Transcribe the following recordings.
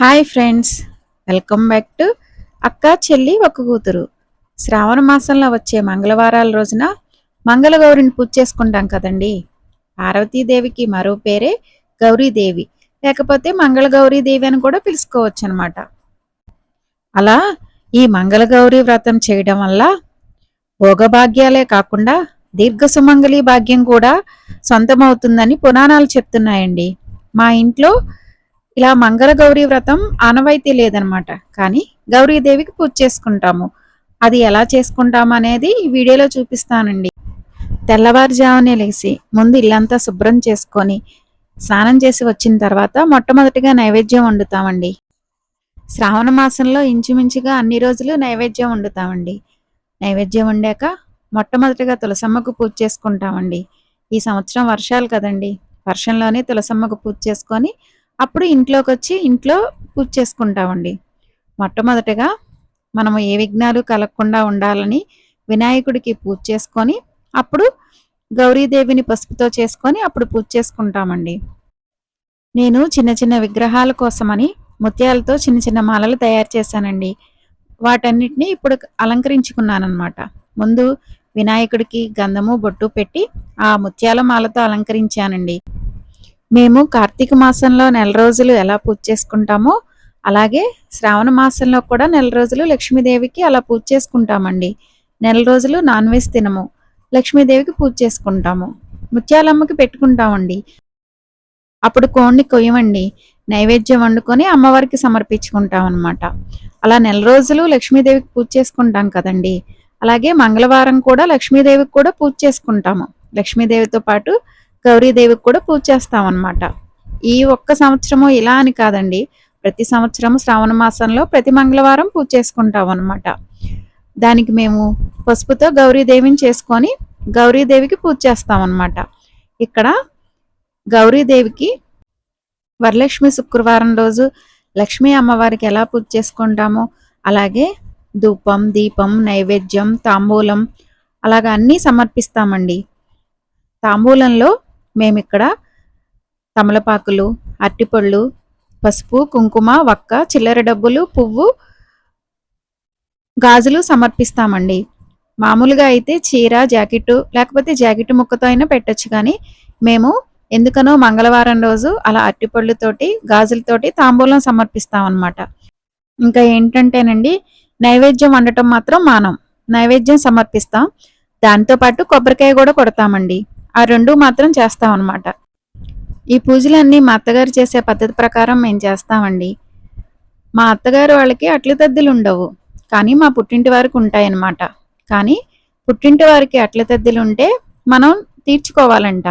Hi friends welcome back to అక్క చెల్లి ఒక కూతురు. శ్రావణ మాసంలో వచ్చే మంగళవారాల రోజున మంగళగౌరిని పూజ చేసుకుంటాం కదండి. పార్వతీదేవికి మరో పేరే గౌరీదేవి. లేకపోతే మంగళగౌరీదేవి అని కూడా పిలుచుకోవచ్చు అనమాట అలా ఈ మంగళగౌరి వ్రతం చేయడం వల్ల భోగభాగ్యాలే కాకుండా దీర్ఘ సుమంగళి భాగ్యం కూడా సొంతమవుతుందని పురాణాలు చెప్తున్నాయండి. మా ఇంట్లో ఇలా మంగళ గౌరీ వ్రతం ఆనవాయితీ లేదనమాట. కానీ గౌరీదేవికి పూజ చేసుకుంటాము. అది ఎలా చేసుకుంటాం అనేది ఈ వీడియోలో చూపిస్తానండి. తెల్లవారుజామునే లేచి ముందు ఇల్లంతా శుభ్రం చేసుకొని స్నానం చేసి వచ్చిన తర్వాత మొట్టమొదటిగా నైవేద్యం వండుతామండి. శ్రావణ మాసంలో ఇంచుమించుగా అన్ని రోజులు నైవేద్యం వండుతామండి. నైవేద్యం వండాక మొట్టమొదటిగా తులసమ్మకు పూజ చేసుకుంటామండి. ఈ సంవత్సరం వర్షాలు కదండి. వర్షంలోనే తులసమ్మకు పూజ చేసుకొని అప్పుడు ఇంట్లోకి వచ్చి ఇంట్లో పూజ చేసుకుంటామండి. మొట్టమొదటగా మనము ఏ విఘ్నాలు కలగకుండా ఉండాలని వినాయకుడికి పూజ చేసుకొని అప్పుడు గౌరీదేవిని పసుపుతో చేసుకొని అప్పుడు పూజ చేసుకుంటామండి. నేను చిన్న చిన్న విగ్రహాల కోసమని ముత్యాలతో చిన్న చిన్న మాలలు తయారు చేశానండి. వాటన్నిటిని ఇప్పుడు అలంకరించుకున్నానమాట ముందు వినాయకుడికి గంధము బొట్టు పెట్టి ఆ ముత్యాల మాలతో అలంకరించానండి. మేము కార్తీక మాసంలో నెల రోజులు ఎలా పూజ చేసుకుంటామో అలాగే శ్రావణ మాసంలో కూడా నెల రోజులు లక్ష్మీదేవికి అలా పూజ చేసుకుంటామండి. నెల రోజులు నాన్ వెజ్ తినము లక్ష్మీదేవికి పూజ చేసుకుంటాము ముత్యాలమ్మకి పెట్టుకుంటామండి. అప్పుడు కోడిని కొయ్యమండి నైవేద్యం వండుకొని అమ్మవారికి సమర్పించుకుంటాం అనమాట అలా నెల రోజులు లక్ష్మీదేవికి పూజ చేసుకుంటాం కదండి. అలాగే మంగళవారం కూడా లక్ష్మీదేవికి కూడా పూజ చేసుకుంటాము. లక్ష్మీదేవితో పాటు గౌరీదేవికి కూడా పూజ చేస్తాం అనమాట ఈ ఒక్క సంవత్సరము ఇలా అని కాదండి. ప్రతి సంవత్సరం శ్రావణ మాసంలో ప్రతి మంగళవారం పూజ చేసుకుంటాం అనమాట దానికి మేము పసుపుతో గౌరీదేవిని చేసుకొని గౌరీదేవికి పూజ చేస్తాం అనమాట ఇక్కడ గౌరీదేవికి వరలక్ష్మి శుక్రవారం రోజు లక్ష్మీ అమ్మవారికి ఎలా పూజ చేసుకుంటామో అలాగే ధూపం దీపం నైవేద్యం తాంబూలం అలాగ అన్నీ సమర్పిస్తామండి. తాంబూలంలో మేమిక్కడ తమలపాకులు అట్టిపళ్ళు పసుపు కుంకుమ వక్క చిల్లర డబ్బులు పువ్వు గాజులు సమర్పిస్తామండి. మామూలుగా అయితే చీర జాకెట్ లేకపోతే జాకెట్ ముక్కతో అయినా పెట్టచ్చు కానీ మేము ఎందుకనో మంగళవారం రోజు అలా అట్టిపళ్ళుతోటి గాజులతోటి తాంబూలం సమర్పిస్తామన్నమాట. ఇంకా ఏంటంటేనండి నైవేద్యం వండటం మాత్రం మానం. నైవేద్యం సమర్పిస్తాం. దాంతోపాటు కొబ్బరికాయ కూడా కొడతామండి. ఆ రెండు మాత్రం చేస్తాం అనమాట ఈ పూజలన్నీ మా అత్తగారు చేసే పద్ధతి ప్రకారం మేము చేస్తామండి. మా అత్తగారు వాళ్ళకి అట్లు తద్దులు ఉండవు. కానీ మా పుట్టింటి వారికి ఉంటాయన్నమాట. కానీ పుట్టింటి వారికి అట్ల తద్దులు ఉంటే మనం తీర్చుకోవాలంట.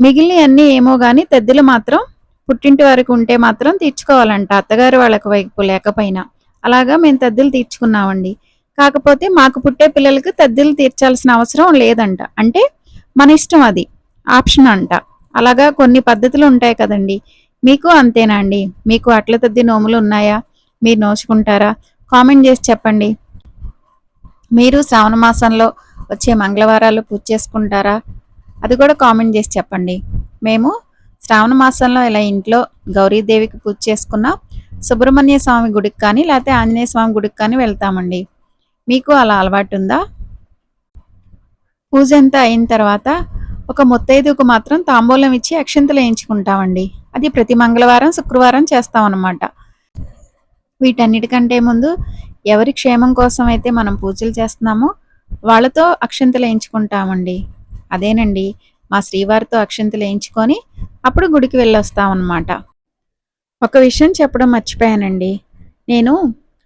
మిగిలిన అన్నీ ఏమో కానీ తద్దులు మాత్రం పుట్టింటి వారికి ఉంటే మాత్రం తీర్చుకోవాలంట అత్తగారు వాళ్ళకి వైపు లేకపోయినా. అలాగా మేము తద్దులు తీర్చుకున్నామండి. కాకపోతే మాకు పుట్టే పిల్లలకి తద్దులు తీర్చాల్సిన అవసరం లేదంట. అంటే మన ఇష్టం అది. ఆప్షన్ అంట. అలాగా కొన్ని పద్ధతులు ఉంటాయి కదండి. మీకు అంతేనా అండి? మీకు అట్ల తద్ది నోములు ఉన్నాయా? మీరు నోచుకుంటారా? కామెంట్ చేసి చెప్పండి. మీరు శ్రావణ మాసంలో వచ్చే మంగళవారాలు పూజ చేసుకుంటారా? అది కూడా కామెంట్ చేసి చెప్పండి. మేము శ్రావణ మాసంలో ఇలా ఇంట్లో గౌరీదేవికి పూజ చేసుకున్న సుబ్రహ్మణ్య స్వామి గుడికి కానీ లేకపోతే ఆంజనేయ స్వామి గుడికి కానీ వెళ్తామండి. మీకు అలా అలవాటు ఉందా పూజ అంతా అయిన తర్వాత ఒక ముత్తైదుకు మాత్రం తాంబూలం ఇచ్చి అక్షంతలు వేయించుకుంటామండి. అది ప్రతి మంగళవారం శుక్రవారం చేస్తాం అన్నమాట వీటన్నిటికంటే ముందు ఎవరి క్షేమం కోసం అయితే మనం పూజలు చేస్తున్నామో వాళ్ళతో అక్షంతలు వేయించుకుంటామండి. అదేనండి మా శ్రీవారితో అక్షంతలు వేయించుకొని అప్పుడు గుడికి వెళ్ళొస్తామన్నమాట. ఒక విషయం చెప్పడం మర్చిపోయానండి. నేను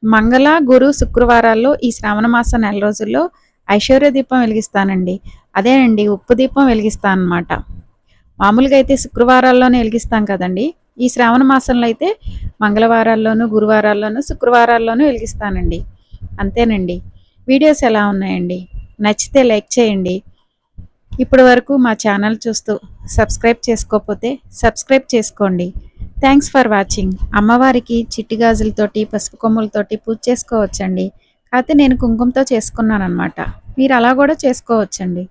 మంగళ గురు శుక్రవారాల్లో ఈ శ్రావణ మాసం నెల రోజుల్లో ఐశ్వర్య దీపం వెలిగిస్తానండి. అదేనండి ఉప్పు దీపం వెలిగిస్తాను అనమాట మామూలుగా అయితే శుక్రవారాల్లోనే వెలిగిస్తాం కదండి. ఈ శ్రావణ మాసంలో అయితే మంగళవారాల్లోనూ గురువారాల్లోనూ శుక్రవారాల్లోనూ వెలిగిస్తానండి. అంతేనండి. వీడియోస్ ఎలా ఉన్నాయండి? నచ్చితే లైక్ చేయండి. ఇప్పటి వరకు మా ఛానల్ చూస్తూ సబ్స్క్రైబ్ చేసుకోకపోతే సబ్స్క్రైబ్ చేసుకోండి. Thanks for watching. అమ్మవారికి చిట్టి గాజులతోటి పసుపు కొమ్ములతోటి పూజ చేసుకోవచ్చండి. అయితే నేను కుంకుమతో చేసుకున్నాను అనమాట మీరు అలా కూడా చేసుకోవచ్చండి.